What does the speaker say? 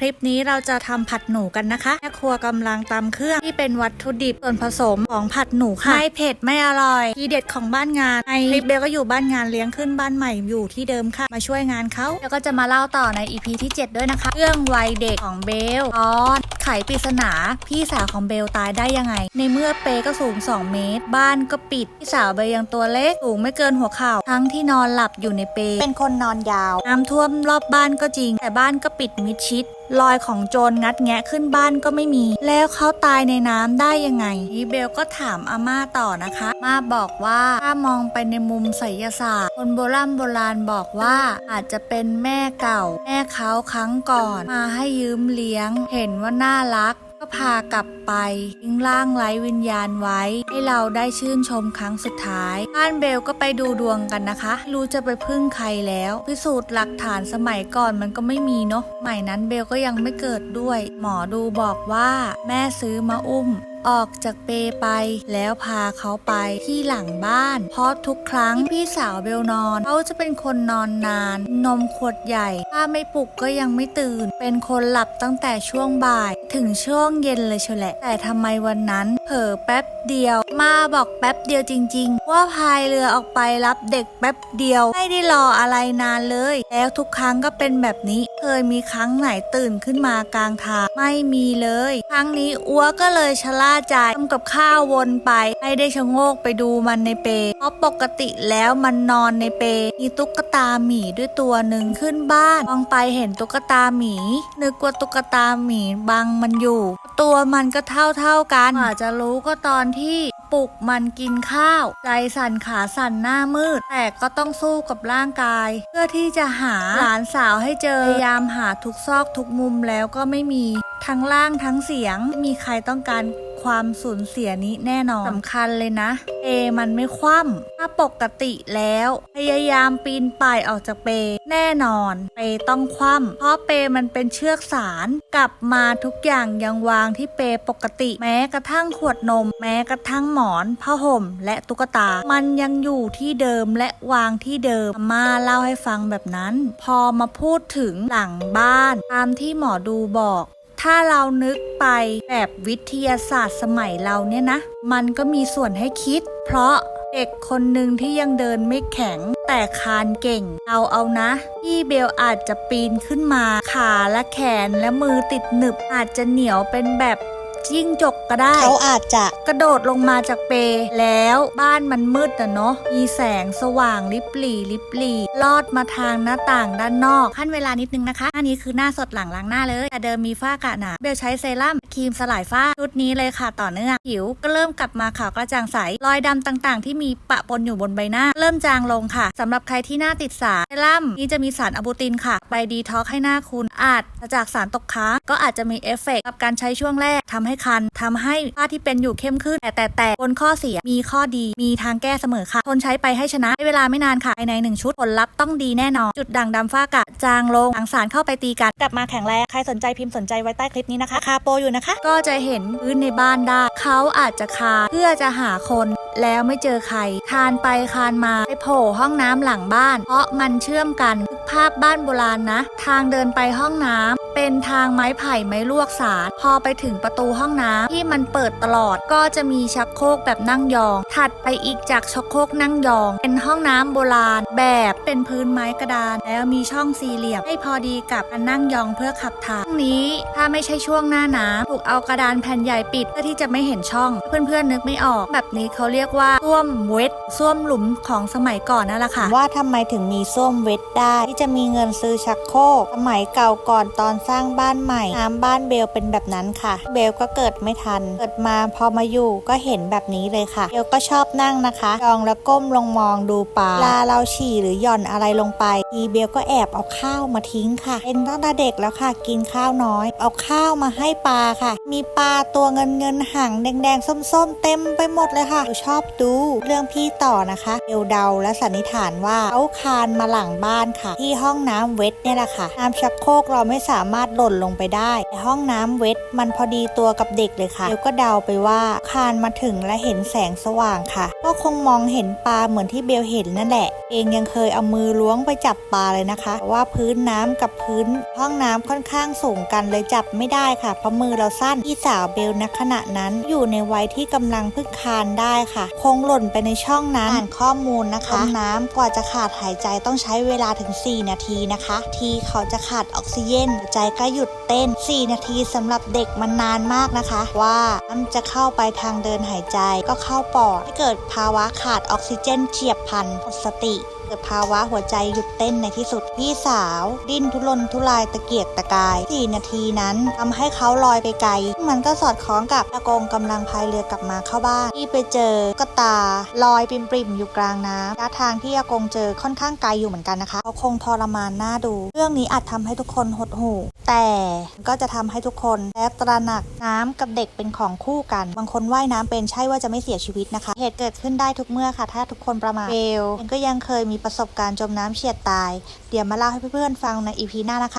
คลิปนี้เราจะทำผัดหนูกันนะคะแม่ครัวกำลังตำเครื่องที่เป็นวัตถุดิบส่วนผสมของผัดหนูค่ะไม่เผ็ดไม่อร่อยทีเด็ดของบ้านงานในคลิปเบลก็อยู่บ้านงานเลี้ยงขึ้นบ้านใหม่อยู่ที่เดิมค่ะ มาช่วยงานเขาแล้วก็จะมาเล่าต่อใน EP ที่ 7 ด้วยนะคะ เรื่องวัยเด็กของเบลตอนไขปริศนา พี่สาวของเบลตายได้ยังไง ในเมื่อเปก็สูง 2 เมตร บ้านก็ปิด พี่สาวเบลยังตัวเล็กสูงไม่เกินหัวเข่าทั้งที่นอนหลับอยู่ในเป เป็นคนนอนยาวน้ำท่วมรอบบ้านก็จริง แต่บ้านก็ปิดมิดชิดรอยของโจรงัดแงะขึ้นบ้านก็ไม่มี แล้วเขาตายในน้ำได้ยังไงนี่เบลก็ถามอาม่าต่อนะคะมาบอกว่าถ้ามองไปในมุมไสยศาสตร์ คนโบราณโบราณบอกว่าอาจจะเป็นแม่เก่า แม่เขาครั้งก่อน มาให้ยืมเลี้ยง เห็นว่าน่ารัก ก็พากลับไปทิ้งร่างไร้วิญญาณไว้ ให้เราได้ชื่นชมครั้งสุดท้ายบ้านเบลก็ไปดูดวงกันนะคะ รู้จะไปพึ่งใครแล้ว พิสูจน์หลักฐานสมัยก่อนมันก็ไม่มีเนาะใหม่นั้นเบลก็ยังไม่เกิดด้วย หมอดูบอกว่า แม่ซื้อมาอุ้มออกจากเปไปแล้วพาเขาไปที่หลังบ้าน เพราะทุกครั้งที่พี่สาวเบลนอน เขาจะเป็นคนนอนนาน นมขวดใหญ่ ถ้าไม่ปลุกก็ยังไม่ตื่น เป็นคนหลับตั้งแต่ช่วงบ่าย ถึงช่วงเย็นเลยเชยวแหละ แต่ทำไมวันนั้น เผลอแป๊บเดียว มาบอกแป๊บเดียวจริง ๆ ว่าพายเรือออกไปรับเด็กแป๊บเดียว ไม่ได้รออะไรนานเลย แล้วทุกครั้งก็เป็นแบบนี้ เคยมีครั้งไหนตื่นขึ้นมากลางทางไม่มีเลย ครั้งนี้อัวก็เลยชะล่าใจทำกับข้าววนไปให้ได้ชะโงกไปดูมันในเปเพราะปกติแล้วมันนอนในเปมีตุ๊กตาหมีด้วยตัวหนึ่งขึ้นบ้านมองไปเห็นตุ๊กตาหมีนึกว่าตุ๊กตาหมีบังมันอยู่ ตัวมันก็เท่าเท่าๆกันอาจจะรู้ก็ตอนที่ปลุกมันกินข้าว ใจสั่นขาสั่นหน้ามืด แต่ก็ต้องสู้กับร่างกาย เพื่อที่จะหาหลานสาวให้เจอพยายามหาทุกซอกทุกมุมแล้วก็ไม่มีทั้งร่างทั้งเสียง มีใครต้องการ ความสูญเสียนี้แน่นอนสำคัญเลยนะเปมันไม่คว่ำถ้าปกติแล้ว พยายามปีนป่ายออกจากเปแน่นอน เปต้องคว่ำเพราะเปมันเป็นเชือกสาร กลับมาทุกอย่างยังวางที่เปปกติ แม้กระทั่งขวดนม แม้กระทั่งหมอนผ้าห่ม และตุ๊กตา มันยังอยู่ที่เดิมและวางที่เดิมอามาเล่าให้ฟังแบบนั้น พอมาพูดถึงหลังบ้าน ตามที่หมอดูบอก ถ้าเรานึกไปแบบวิทยาศาสตร์สมัยเราเนี่ยนะ มันก็มีส่วนให้คิด เพราะเด็กคนหนึ่งที่ยังเดินไม่แข็ง แต่คานเก่ง เอาเอานะ พี่เบลอาจจะปีนขึ้นมา ขาและแขนและมือติดหนึบอาจจะเหนียวเป็นแบบ จิ้งจกก็ได้ เขาอาจจะกระโดดลงมาจากเปแล้วบ้านมันมืดนะเนาะมีแสงสว่างลิบหลีลิบหลีลอดมาทางหน้าต่างด้านนอกขั้นเวลานิดนึงนะคะ อันนี้คือหน้าสดหลังล้างหน้าเลย แต่เดิมมีฝ้ากระหนาเบลใช้เซรั่มครีมสลายฝ้าชุดนี้เลยค่ะต่อเนื่องผิวก็เริ่มกลับมาขาวกระจ่างใสรอยดำต่างๆ ที่มีปะปนอยู่บนใบหน้า เริ่มจางลงค่ะสำหรับใครที่หน้าติดสารเซรั่มนี้จะมีสารอะบูตินค่ะ ไปดีท็อกให้หน้าคุณอาจจากสารตกค้างก็อาจจะมีเอฟเฟกต์กับการใช้ช่วงแรกทำให้คันทำให้ฝ้าที่เป็นอยู่เข้มขึ้น แต่แต่แต่บนข้อเสียมีข้อดีมีทางแก้เสมอค่ะ ทนใช้ไปให้ชนะใช้เวลาไม่นานค่ะภายในหนึ่งชุดผลลัพธ์ต้องดีแน่นอน จุดด่างดำฝ้ากะจางลงหลังสารเข้าไปตีกันกลับมาแข็งแรงใครสนใจพิมพ์สนใจไว้ใต้คลิปนี้นะคะคาโปอยู่นะคะ ก็จะเห็นพื้นในบ้านได้เขาอาจจะคานเพื่อจะหาคนแล้วไม่เจอใคร คานไปคานมาไปโผล่ห้องน้ำหลังบ้าน เพราะมันเชื่อมกัน ภาพบ้านโบราณนะ ทางเดินไปห้องน้ำเป็นทางไม้ไผ่ไม้ลวกสาร พอไปถึงประตูห้องน้ำที่มันเปิดตลอดก็จะมีชักโครกแบบนั่งยอง ถัดไปอีกจากชักโครกนั่งยอง เป็นห้องน้ำโบราณ แบบเป็นพื้นไม้กระดาน แล้วมีช่องสี่เหลี่ยมให้พอดีกับการนั่งยองเพื่อขับถ่ายช่วงนี้ถ้าไม่ใช่ช่วงหน้าน้ำถูกเอากระดานแผ่นใหญ่ปิดเพื่อที่จะไม่เห็นช่อง เพื่อนๆนึกไม่ออก แบบนี้เขาเรียกว่าส้วมเวทส้วมหลุมของสมัยก่อนนั่นแหละค่ะว่าทำไมถึงมีส้วมเวทได้ที่จะมีเงินซื้อชักโครกสมัยเก่าก่อนตอนสร้างบ้านใหม่น้ำบ้านเบลเป็นแบบนั้นค่ะ เบลก็เกิดไม่ทัน เกิดมาพอมาอยู่ก็เห็นแบบนี้เลยค่ะ เบลก็ชอบนั่งนะคะยองแล้วก้มลงมองดูปลาเวลาเราฉี่หรือหย่อนอะไรลงไปทีเบลก็แอบเอาข้าวมาทิ้งค่ะ เป็นตั้งแต่เด็กแล้วค่ะ กินข้าวน้อย เอาข้าวมาให้ปลาค่ะ มีปลาตัวเงินเงินหางแดงๆส้มๆ เต็มไปหมดเลยค่ะเบลชอบดูเรื่องพี่ต่อนะคะ เบลเดาและสันนิษฐานว่าเขาคานมาหลังบ้านค่ะที่ที่ห้องน้ำเวทเนี่ยแหละค่ะน้ำชักโครกเราไม่สามารถหล่นลงไปได้แต่ห้องน้ำเวทมันพอดีตัวกับเด็กเลยค่ะเบลก็เดาไปว่าคานมาถึงและเห็นแสงสว่างค่ะ ก็คงมองเห็นปลาเหมือนที่เบลเห็นนั่นแหละ เองยังเคยเอามือล้วงไปจับปลาเลยนะคะแต่ว่าพื้นน้ำกับพื้นห้องน้ำค่อนข้างสูงกันเลยจับไม่ได้ค่ะเพราะมือเราสั้นพี่สาวเบลณขณะนั้นอยู่ในวัยที่กำลังพึ่งคานได้ค่ะ คงหล่นไปในช่องนั้นอ่านข้อมูลนะคะ น้ำกว่าจะขาดหายใจต้องใช้เวลาถึง4นาทีนะคะ ที่เขาจะขาดออกซิเจนหัวใจก็หยุดเต้น 4 นาทีสำหรับเด็กมันนานมากนะคะ ว่ามันจะเข้าไปทางเดินหายใจก็เข้าปอดให้เกิดภาวะขาดออกซิเจนเฉียบพลันหมดสติ กิดภาวะหัวใจหยุดเต้นในที่สุดพี่สาว ดิ้นทุรนทุรายตะเกียกตะกาย 4 นาทีนั้นทำให้เขาลอยไปไกล มันก็สอดคล้องกับอากงกำลังพายเรือกลับมาเข้าบ้านที่ไปเจอก็ตาลอยปริมอยู่กลางน้ำระยะทางที่อากงเจอค่อนข้างไกลอยู่เหมือนกันนะคะเขาคงทรมานหน่าดู เรื่องนี้อาจทำให้ทุกคนหดหู่แต่ก็จะทำให้ทุกคนและตระหนักน้ำกับเด็กเป็นของคู่กัน บางคนว่ายน้ำเป็นใช่ว่าจะไม่เสียชีวิตนะคะ เหตุเกิดขึ้นได้ทุกเมื่อค่ะ ถ้าทุกคนประมาทเบลก็ยังเคยมีประสบการณ์จมน้ำเฉียดตาย เดี๋ยวมาเล่าให้เพื่อนๆฟังในอีพีหน้านะคะ